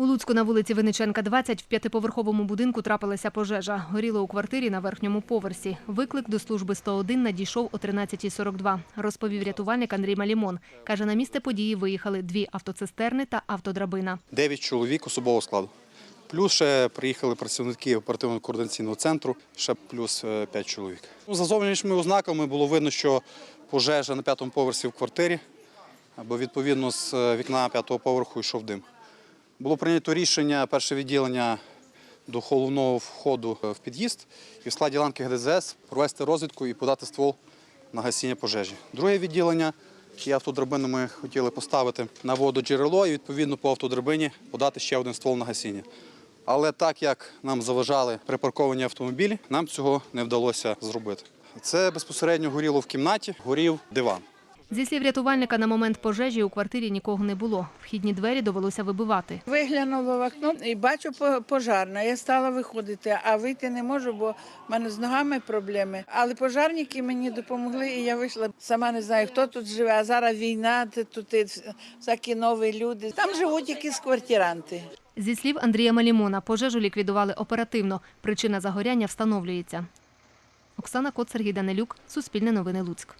У Луцьку на вулиці Винниченка, 20 в п'ятиповерховому будинку трапилася пожежа. Горіло у квартирі на верхньому поверсі. Виклик до служби 101 надійшов о 13.42, розповів рятувальник Андрій Малімон. Каже, на місце події виїхали дві автоцистерни та автодрабина. 9 чоловік особового складу. Плюс ще приїхали працівники оперативно-координаційного центру, ще плюс 5 чоловік. Ну, За зовнішніми ознаками було видно, що пожежа на п'ятому поверсі в квартирі, бо відповідно з е, вікна п'ятого поверху йшов дим. Було прийнято рішення перше відділення до головного входу е, в під'їзд і в складі ланки ГДЗС провести розвідку і подати ствол на гасіння пожежі. Друге відділення і автодрабину ми хотіли поставити на вододжерело і відповідно по автодрабині подати ще один ствол на гасіння. Але так як нам заважали припарковані автомобілі, нам цього не вдалося зробити. Це безпосередньо горіло в кімнаті, горів диван. Зі слів рятувальника, на момент пожежі у квартирі нікого не було. Вхідні двері довелося вибивати. Виглянула в окно і бачу пожарна. Я стала виходити, а вийти не можу, бо в мене з ногами проблеми. Але пожарники мені допомогли, і я вийшла. Сама не знаю, хто тут живе. А зараз війна, тут всякі нові люди. Там живуть якісь квартиранти. Зі слів Андрія Малімона, пожежу ліквідували оперативно. Причина загоряння встановлюється. Оксана Кот, Сергій Данилюк, Суспільне новини Луцьк.